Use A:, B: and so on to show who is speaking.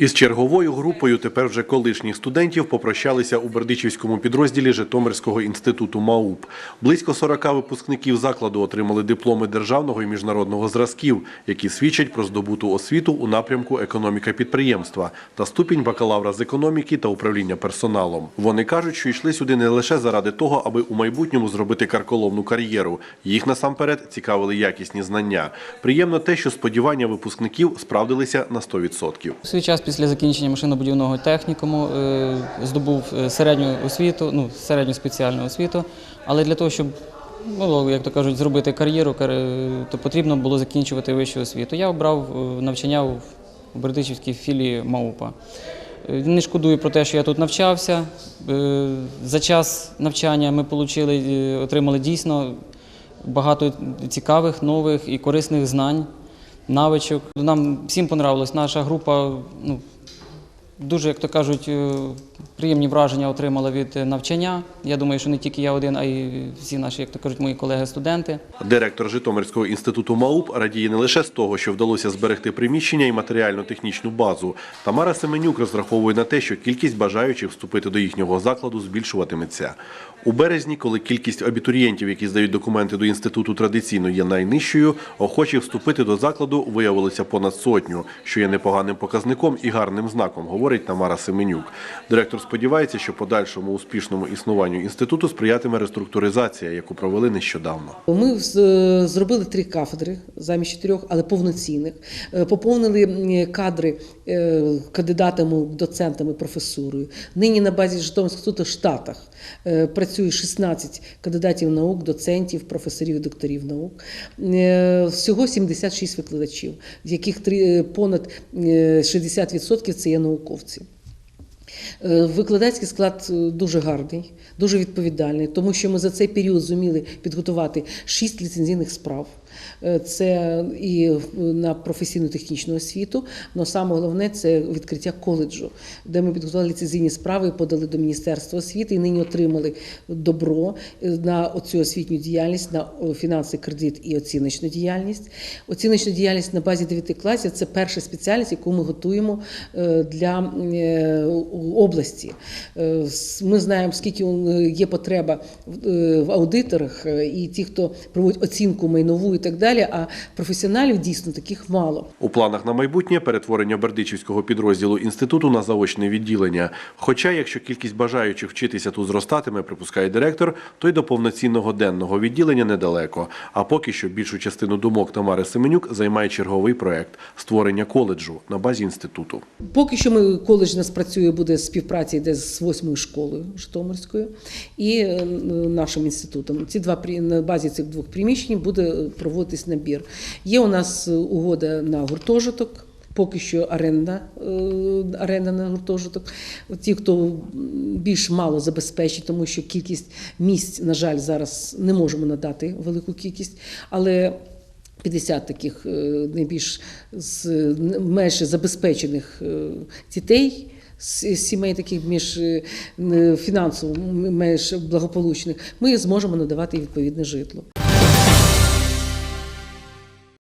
A: Із черговою групою тепер вже колишніх студентів попрощалися у Бердичівському підрозділі Житомирського інституту МАУП. Близько 40 випускників закладу отримали дипломи державного і міжнародного зразків, які свідчать про здобуту освіту у напрямку економіка підприємства та ступінь бакалавра з економіки та управління персоналом. Вони кажуть, що йшли сюди не лише заради того, аби у майбутньому зробити карколомну кар'єру. Їх насамперед цікавили якісні знання. Приємно те, що сподівання випускників справдилися на 100%.
B: У свій час після закінчення машинобудівного технікуму е, здобув е, середню освіту, ну, середню спеціальну освіту. Але для того, щоб, ну, як то кажуть, зробити кар'єру, то потрібно було закінчувати вищу освіту. Я обрав е, навчання в Бердичівській філії МАУПа. Не шкодую про те, що я тут навчався. За час навчання ми отримали дійсно багато цікавих, нових і корисних знань навичок. Нам всім понравилось. Наша група ну, дуже, як то кажуть, е, приємні враження отримала від е, навчання. Я думаю, що не тільки я один, а й всі наші, як то кажуть, мої колеги-студенти.
A: Директор Житомирського інституту МАУП радіє не лише з того, що вдалося зберегти приміщення і матеріально-технічну базу. Тамара Семенюк розраховує на те, що кількість бажаючих вступити до їхнього закладу збільшуватиметься. У березні, коли кількість абітурієнтів, які здають документи до інституту традиційно є найнижчою, охочих вступити до закладу виявилося понад сотню, що є непоганим показником і гарним знаком, говорить Тамара Семенюк. Директор сподівається, що подальшому успішному існуванню інституту сприятиме реструктуризація, яку провели нещодавно.
C: Ми з- зробили три кафедри замість чотирьох, але повноцінних. Е, Поповнили кадри е, кандидатами, доцентами, професурою. Нині на базі Житомирського інституту в Штатах е, працює 16 кандидатів наук, доцентів, професорів докторів наук. Е, Всього 76 викладачів, з яких е, понад е, 60% це є науковці. Е, Викладацький склад е, дуже гарний, дуже відповідальний, тому що ми за цей період зуміли підготувати шість ліцензійних справ. Е, Це і на професійну технічну освіту, але саме головне це відкриття коледжу, де ми підготували ліцензійні справи, подали до Міністерства освіти і нині отримали добро е, на оцю освітню діяльність, на фінансовий кредит і оціночну діяльність. Оціночна діяльність на базі 9 класів це перша спеціальність, яку ми готуємо е, для області. Ми знаємо, скільки є потреба в- аудиторах і ті, хто проводить оцінку майнову і так далі. А професіоналів дійсно таких мало.
A: У планах на майбутнє перетворення Бердичівського підрозділу інституту на заочне відділення. Хоча, якщо кількість бажаючих вчитися тут зростатиме, припускає директор, то й до повноцінного денного відділення недалеко. А поки що більшу частину думок Тамари Семенюк займає черговий проект створення коледжу на базі інституту.
C: Поки що ми коледж нас працює, буде співпраця йде з восьмою школою Житомирською і е, нашим інститутом. Ці два на базі цих двох приміщень буде е, проводитись набір. Є у нас е, угода на гуртожиток. Поки що оренда, е, оренда на гуртожиток. Ті, хто більш мало забезпечить, тому що кількість місць, на жаль, зараз не можемо надати велику кількість, але 50 таких е, найбільш з менше забезпечених дітей. Сімей таких між фінансово менш благополучних, ми зможемо надавати відповідне житло.